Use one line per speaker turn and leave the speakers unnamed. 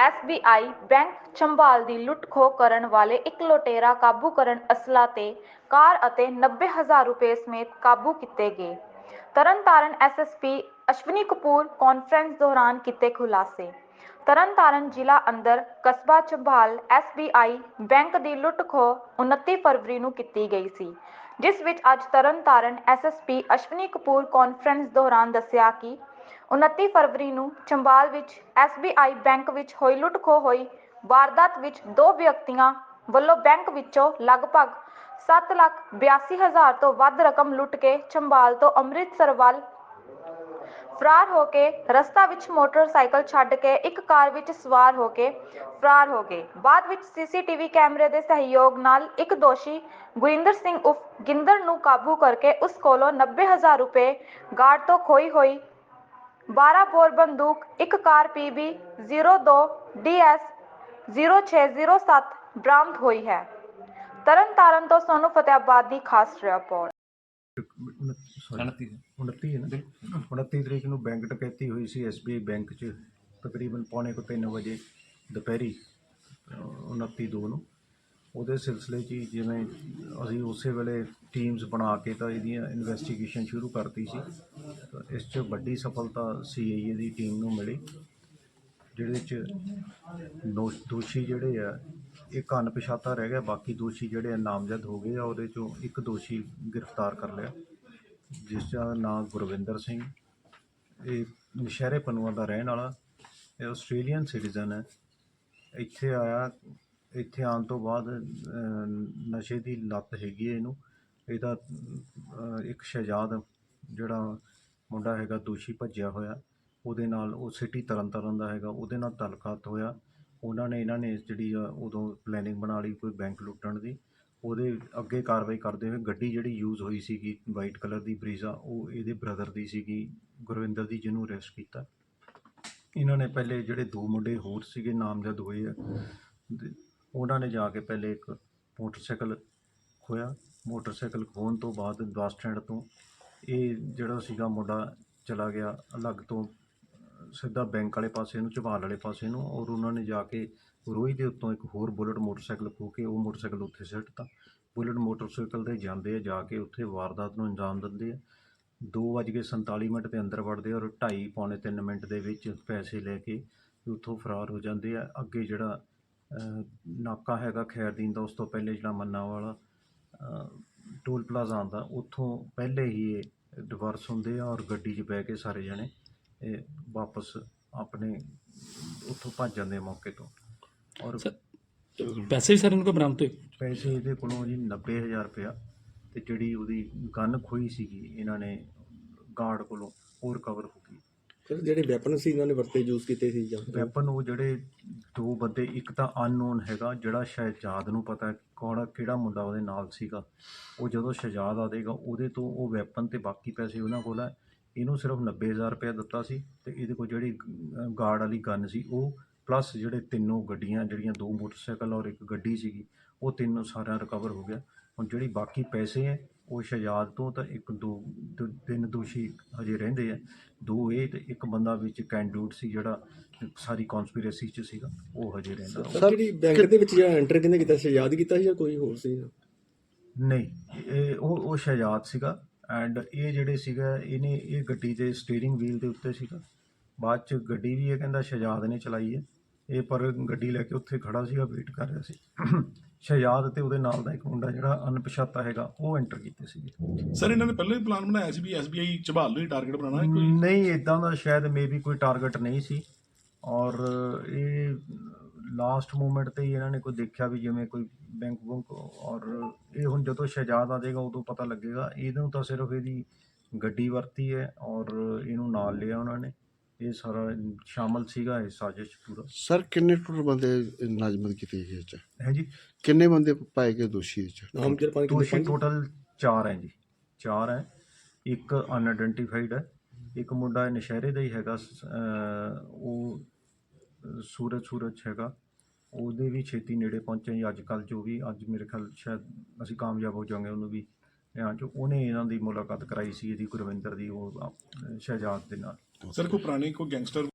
SBI bank ਚੰਬਾਲ ਦੀ ਲੁੱਟ ਕਰਨ ਵਾਲੇ ਇੱਕ ਲੁਟੇਰਾ ਕਾਬੂ ਕਰਨ ਅਸਲਾ ਤੇ ਕਾਰ ਅਤੇ 90000 ਰੁਪਏ ਸਮੇਤ ਕਾਬੂ ਕੀਤੇ ਗਏ। ਤਰਨਤਾਰਨ ਐਸਐਸਪੀ ਅਸ਼ਵਨੀ ਕਪੂਰ ਕਾਨਫਰੰਸ ਦੌਰਾਨ ਕੀਤੇ ਖੁਲਾਸੇ। ਤਰਨਤਾਰਨ ਜ਼ਿਲ੍ਹਾ ਅੰਦਰ ਕਸਬਾ ਚੰਬਾਲ SBI ਬੈਂਕ ਦੀ ਲੁੱਟ ਖੋਹ 29 ਫਰਵਰੀ ਨੂੰ ਕੀਤੀ ਗਈ ਸੀ, ਜਿਸ ਵਿੱਚ ਅੱਜ ਤਰਨਤਾਰਨ ਐਸਐਸਪੀ ਅਸ਼ਵਨੀ ਕਪੂਰ ਕਾਨਫਰੰਸ ਦੌਰਾਨ ਦੱਸਿਆ ਕਿ 29 ਫਰਵਰੀ ਨੂੰ ਚੰਬਾਲ ਵਿੱਚ SBI ਬੈਂਕ ਵਿੱਚ ਹੋਈ ਲੁੱਟ ਖੋਹ ਹੋਈ ਵਾਰਦਾਤ ਵਿੱਚ ਦੋ ਵਿਅਕਤੀਆਂ ਵੱਲੋਂ ਬੈਂਕ ਵਿੱਚੋਂ ਲਗਭਗ 7 ਲੱਖ 82 ਹਜ਼ਾਰ ਤੋਂ ਵੱਧ ਰਕਮ ਲੁੱਟ ਕੇ ਚੰਬਾਲ ਤੋਂ ਅੰਮ੍ਰਿਤਸਰ ਵੱਲ ਫਰਾਰ ਹੋ ਕੇ ਰਸਤਾ ਵਿੱਚ ਮੋਟਰਸਾਈਕਲ ਛੱਡ ਕੇ ਇੱਕ ਕਾਰ ਵਿੱਚ ਸਵਾਰ ਹੋ ਕੇ ਫਰਾਰ ਹੋ ਗਏ। ਬਾਅਦ ਵਿੱਚ ਸੀਸੀਟੀਵੀ ਕੈਮਰੇ ਦੇ ਸਹਿਯੋਗ ਨਾਲ ਇੱਕ ਦੋਸ਼ੀ ਗੁਰਿੰਦਰ ਸਿੰਘ ਉਫ ਗਿੰਦਰ ਨੂੰ ਕਾਬੂ ਕਰਕੇ ਉਸ ਕੋਲੋਂ 90000 ਰੁਪਏ ਗਾਰਡ ਤੋਂ ਖੋਈ ਹੋਈ 12 ਬੋਰ ਬੰਦੂਕ, ਇੱਕ ਕਾਰ PB 02 DS 0607 ਬਰਾਮਦ ਹੋਈ ਹੈ। ਤਰਨਤਾਰਨ ਤੋਂ ਸੋਨੂ ਫਤਿਆਬਾਦ ਦੀ ਖਾਸ ਰਿਪੋਰਟ।
29
ਹੈ ਨਾ? 29 ਤਰੀਕ ਨੂੰ ਬੈਂਕ ਟਕੈਤੀ ਹੋਈ ਸੀ SBI ਬੈਂਕ 'ਚ। ਤਕਰੀਬਨ ਪੌਣੇ ਕੁ ਤਿੰਨ ਵਜੇ ਦੁਪਹਿਰੀ ਅਹ 29 ਦੋ ਨੂੰ। ਉਹਦੇ ਸਿਲਸਿਲੇ 'ਚ ਹੀ ਜਿਵੇਂ ਅਸੀਂ ਉਸੇ ਵੇਲੇ ਟੀਮਸ ਬਣਾ ਕੇ ਤਾਂ ਇਹਦੀਆਂ ਇਨਵੈਸਟੀਗੇਸ਼ਨ ਸ਼ੁਰੂ ਕਰਤੀ ਸੀ। ਤਾਂ ਇਸ 'ਚ ਵੱਡੀ ਸਫਲਤਾ ਸੀਆਈਏ ਦੀ ਟੀਮ ਨੂੰ ਮਿਲੀ, ਜਿਹਦੇ 'ਚ ਨੋ- ਦੋਸ਼ੀ ਜਿਹੜੇ ਆ, ਇੱਕ ਅਣਪਛਾਤਾ ਰਹਿ ਗਿਆ, ਬਾਕੀ ਦੋਸ਼ੀ ਜਿਹੜੇ ਆ ਨਾਮਜ਼ਦ ਹੋ ਗਏ ਆ, ਉਹਦੇ 'ਚੋਂ ਇੱਕ ਦੋਸ਼ੀ ਗ੍ਰਿਫਤਾਰ ਕਰ ਲਿਆ, ਜਿਸ ਦਾ ਨਾਮ ਗੁਰਵਿੰਦਰ ਸਿੰਘ, ਇਹ ਨਸ਼ਹਿਰੇ ਪਨੂਆ ਦਾ ਰਹਿਣ ਵਾਲਾ, ਇਹ ਆਸਟ੍ਰੇਲੀਅਨ ਸਿਟੀਜ਼ਨ ਹੈ। ਇੱਥੇ ਆਇਆ ਇੱਥੇ ਆਉਣ ਤੋਂ ਬਾਅਦ ਨਸ਼ੇ ਦੀ ਲੱਤ ਹੈਗੀ ਹੈ ਇਹਨੂੰ। ਇਹਦਾ ਇੱਕ ਸ਼ਹਿਜਾਦ ਜਿਹੜਾ ਮੁੰਡਾ ਹੈਗਾ ਦੋਸ਼ੀ ਭੱਜਿਆ ਹੋਇਆ। ਉਹਦੇ ਨਾਲ ਉਹ ਸਿਟੀ ਤਰਨਤਾਰਨ ਦਾ ਹੈਗਾ। ਉਹਦੇ ਨਾਲ ਤਲਕਾਤ ਹੋਇਆ। ਉਹਨਾਂ ਨੇ, ਇਹਨਾਂ ਨੇ ਜਿਹੜੀ ਆ ਉਦੋਂ ਪਲੈਨਿੰਗ ਬਣਾ ਲਈ ਕੋਈ ਬੈਂਕ ਲੁੱਟਣ ਦੀ। ਉਹਦੇ ਅੱਗੇ ਕਾਰਵਾਈ ਕਰਦੇ ਹੋਏ ਗੱਡੀ ਜਿਹੜੀ ਯੂਜ਼ ਹੋਈ ਸੀਗੀ ਵਾਈਟ ਕਲਰ ਦੀ ਬਰੀਜ਼ਾ, ਉਹ ਇਹਦੇ ਬ੍ਰਦਰ ਦੀ ਸੀਗੀ, ਗੁਰਵਿੰਦਰ ਦੀ, ਜਿਹਨੂੰ ਅਰੈਸਟ ਕੀਤਾ। ਇਹਨਾਂ ਨੇ ਪਹਿਲੇ ਜਿਹੜੇ ਦੋ ਮੁੰਡੇ ਹੋਰ ਸੀਗੇ ਨਾਮਜ਼ਦ ਹੋਏ ਆ ਉਹਨਾਂ ਨੇ ਜਾ ਕੇ ਪਹਿਲੇ ਇੱਕ ਮੋਟਰਸਾਈਕਲ ਖੋਇਆ ਮੋਟਰਸਾਈਕਲ ਖੋਹਣ ਤੋਂ ਬਾਅਦ ਬੱਸ ਸਟੈਂਡ ਤੋਂ ਇਹ ਜਿਹੜਾ ਸੀਗਾ ਮੁੰਡਾ ਚਲਾ ਗਿਆ। ਅਲੱਗ ਤੋਂ ਸਿੱਧਾ ਬੈਂਕ ਵਾਲੇ ਪਾਸੇ ਨੂੰ ਝਬਾਲ ਵਾਲੇ ਪਾਸੇ ਨੂੰ ਔਰ ਉਹਨਾਂ ਨੇ ਜਾ ਕੇ ਰੋਈ ਦੇ ਉੱਤੋਂ ਇੱਕ ਹੋਰ ਬੁਲਟ ਮੋਟਰਸਾਈਕਲ ਖੋ ਕੇ ਉਹ ਮੋਟਰਸਾਈਕਲ ਉੱਥੇ ਸਿੱਟਤਾ ਬੁਲਟ ਮੋਟਰਸਾਈਕਲ ਤੇ ਜਾਂਦੇ ਆ, ਜਾ ਕੇ ਉੱਥੇ ਵਾਰਦਾਤ ਨੂੰ ਅੰਜਾਮ ਦਿੰਦੇ ਆ। 2:47 ਮਿੰਟ ਦੇ ਅੰਦਰ ਵੜਦੇ ਔਰ 2:30 ਪੌਣੇ 3 ਮਿੰਟ ਦੇ ਵਿੱਚ ਪੈਸੇ ਲੈ ਕੇ ਉੱਥੋਂ ਫਰਾਰ ਹੋ ਜਾਂਦੇ ਆ। ਅੱਗੇ ਜਿਹੜਾ ਨਾਕਾ ਹੈਗਾ ਖੈਰਦੀਨ ਦਾ ਉਸ ਤੋਂ ਪਹਿਲੇ ਜਿਹੜਾ ਮੰਨਾ ਵਾਲਾ ਟੋਲ ਪਲਾਜ਼ਾ ਆਉਂਦਾ ਉੱਥੋਂ ਪਹਿਲੇ ਹੀ ਇਹ ਡਿਵਰਸ ਹੁੰਦੇ ਆ ਔਰ ਗੱਡੀ 'ਚ ਬਹਿ ਕੇ ਸਾਰੇ ਜਣੇ ਇਹ ਵਾਪਸ ਆਪਣੇ ਉੱਥੋਂ ਭੱਜ ਜਾਂਦੇ ਆ ਮੌਕੇ ਤੋਂ। ਔਰ
ਪੈਸੇ ਵੀ ਸਾਰੇ ਇਹਨਾਂ ਕੋਲ ਬਰਾਮਦ ਹੋਏ?
ਪੈਸੇ ਇਹਦੇ ਕੋਲੋਂ ਜੀ 90000 ਰੁਪਇਆ ਤੇ ਜਿਹੜੀ ਉਹਦੀ ਗਨ ਖੋਈ ਸੀਗੀ ਇਹਨਾਂ ਨੇ ਗਾਰਡ ਕੋਲੋਂ ਉਹ ਰਿਕਵਰ ਹੋ ਗਈ।
ਸਰ ਜਿਹੜੇ ਵੈਪਨ ਸੀ, ਇਹਨਾਂ ਨੇ ਵਰਤੇ ਯੂਜ਼ ਕੀਤੇ ਸੀ ਜਾਂ?
ਵੈਪਨ ਉਹ ਜਿਹੜੇ ਦੋ ਬੰਦੇ, ਇੱਕ ਤਾਂ ਅਨਨੋਨ ਹੈਗਾ, ਜਿਹੜਾ ਸ਼ਹਿਜਾਦ ਨੂੰ ਪਤਾ ਹੈ, ਕੌਣ ਕਿਹੜਾ ਮੁੰਡਾ ਉਹਦੇ ਨਾਲ ਸੀਗਾ। ਉਹ ਜਦੋਂ ਸ਼ਹਿਜਾਦ ਆ ਆਦੇਗਾ ਉਹਦੇ ਤੋਂ ਉਹ ਵੈਪਨ ਤੇ ਬਾਕੀ ਪੈਸੇ ਉਹਨਾਂ ਕੋਲ ਹੈ ਇਹਨੂੰ ਸਿਰਫ 90000 ਰੁਪਏ ਦਿੱਤਾ ਸੀ ਤੇ ਇਹਦੇ ਕੋਲ ਜਿਹੜੀ ਗਾਰਡ ਵਾਲੀ ਗਨ ਸੀ, ਉਹ ਪਲੱਸ ਜਿਹੜੇ ਤਿੰਨੋਂ ਗੱਡੀਆਂ, ਜਿਹੜੀਆਂ ਦੋ ਮੋਟਰਸਾਈਕਲ ਔਰ ਇੱਕ ਗੱਡੀ ਸੀਗੀ, ਉਹ ਤਿੰਨੋਂ ਸਾਰਾ ਰਿਕਵਰ ਹੋ ਗਿਆ। ਹੁਣ ਜਿਹੜੀ ਬਾਕੀ ਪੈਸੇ ਹੈ ਉਹ ਸ਼ਹਿਜਾਦ ਤੋਂ ਤਾਂ ਇੱਕ ਦੋ ਦੋ- ਤਿੰਨ ਦੋਸ਼ੀ ਹਜੇ ਰਹਿੰਦੇ ਆ। ਦੋ ਇਹ ਤੇ ਇੱਕ ਬੰਦਾ ਵਿੱਚ ਕੈਂਡੂਟ ਸੀ ਜਿਹੜਾ ਸਾਰੀ ਕਨਸਪੀਰੇਸੀ ਚ ਸੀਗਾ ਉਹ ਹਜੇ ਰਹਿੰਦਾ।
ਸਰ ਜਿਹੜੀ ਬੈਂਕ ਦੇ ਵਿੱਚ ਜਿਹੜਾ ਐਂਟਰ ਕਿਹਨੇ ਕੀਤਾ ਸੀ? ਯਾਦ ਕੀਤਾ ਸੀ ਜਾਂ ਕੋਈ ਹੋਰ ਸੀ?
ਨਹੀਂ ਇਹ ਉਹ ਉਹ ਸ਼ਹਿਜਾਦ ਸੀਗਾ ਐਂਡ ਇਹ ਜਿਹੜੇ ਸੀਗਾ ਇਹਨੇ ਇਹ ਗੱਡੀ ਦੇ ਸਟੀਅਰਿੰਗ ਵੀਲ ਦੇ ਉੱਤੇ ਸੀਗਾ। ਬਾਅਦ ਚ ਗੱਡੀ ਵੀ ਇਹ ਕਹਿੰਦਾ ਸ਼ਹਿਜਾਦ ਨੇ ਚਲਾਈ ਹੈ। ਇਹ ਪਰ ਗੱਡੀ ਲੈ ਕੇ ਉੱਥੇ ਖੜਾ ਸੀਗਾ ਵੇਟ ਕਰ ਰਿਹਾ ਸੀ। ਸ਼ਹਿਜਾਦ ਤੇ ਉਹਦੇ ਨਾਲ ਦਾ ਇੱਕ ਮੁੰਡਾ ਜਿਹੜਾ ਅਣਪਛਾਤਾ ਹੈਗਾ ਉਹ ਐਂਟਰ ਕੀਤੇ ਸੀਗੇ।
ਸਰ ਇਹਨਾਂ ਨੇ ਪਹਿਲਾਂ ਹੀ ਪਲਾਨ ਬਣਾਇਆ ਸੀ ਵੀ ਐਸਬੀਆਈ ਝਬਾਲ ਨੂੰ ਹੀ ਟਾਰਗੇਟ ਬਣਾਉਣਾ ਹੈ ਕੋਈ?
ਨਹੀਂ ਇਦਾਂ ਦਾ ਸ਼ਾਇਦ ਮੇਬੀ ਕੋਈ ਟਾਰਗੇਟ ਨਹੀਂ ਸੀ। ਔਰ ਇਹ ਲਾਸਟ ਮੂਮੈਂਟ ਤੇ ਹੀ ਇਹਨਾਂ ਨੇ ਕੋਈ ਦੇਖਿਆ ਵੀ ਜਿਵੇਂ ਕੋਈ ਬੈਂਕ ਬੁੰਕ ਔਰ ਇਹ ਹੁਣ ਜਦੋਂ ਸ਼ਹਿਜਾਦ ਆ ਜਾਏਗਾ ਉਦੋਂ ਪਤਾ ਲੱਗੇਗਾ। ਇਹਨੂੰ ਤਾਂ ਸਿਰਫ ਇਹਦੀ ਗੱਡੀ ਵਰਤੀ ਹੈ ਔਰ ਇਹਨੂੰ ਨਾਲ ਲਿਆ ਉਹਨਾਂ ਨੇ। ਇਹ ਸਾਰਾ ਸ਼ਾਮਲ ਸੀਗਾ ਇਹ ਸਾਜ਼ਿਸ਼ ਪੂਰਾ।
ਸਰ ਕਿੰਨੇ ਟੋਟਲ ਬੰਦੇ ਨਾਜ਼ਮਤ ਕੀਤੇ ਗਏ ਚ?
ਹੈ ਜੀ।
ਕਿੰਨੇ ਬੰਦੇ ਪਾਏ ਗਏ ਦੋਸ਼ੀ ਚ?
ਨਾਮ ਜਿਹੜੇ ਪੰਜ
ਦੋਸ਼ੀ ਟੋਟਲ 4 ਹੈ ਜੀ। 4 ਹੈ। ਇੱਕ ਅਨਆਇਡੈਂਟੀਫਾਈਡ ਹੈ। ਇੱਕ ਮੁੰਡਾ ਨਸ਼ਹਿਰੇ ਦਾ ਹੀ ਹੈਗਾ। ਉਹ ਸੂਰਜ ਸੂਰਜ ਹੈਗਾ। ਉਹਦੇ ਵੀ ਛੇਤੀ ਨੇੜੇ ਪਹੁੰਚੇ ਅੱਜ ਕੱਲ ਜੋ ਵੀ ਅੱਜ ਮੇਰੇ ਖਿਆਲ ਸ਼ਾਇਦ ਅਸੀਂ ਕਾਮਯਾਬ ਹੋ ਜਾਵਾਂਗੇ ਉਹਨੂੰ ਵੀ। ਧਿਆਨ ਚ ਉਹਨੇ ਇਹਨਾਂ ਦੀ ਮੁਲਾਕਾਤ ਕਰਾਈ ਸੀ, ਇਹਦੀ ਗੁਰਵਿੰਦਰ ਦੀ, ਉਹ ਸ਼ਹਿਜਾਦ ਦੇ ਨਾਲ।
ਸਰ, ਕੋਈ ਪੁਰਾਣੀ ਕੋਈ ਗੈਂਗਸਟਰ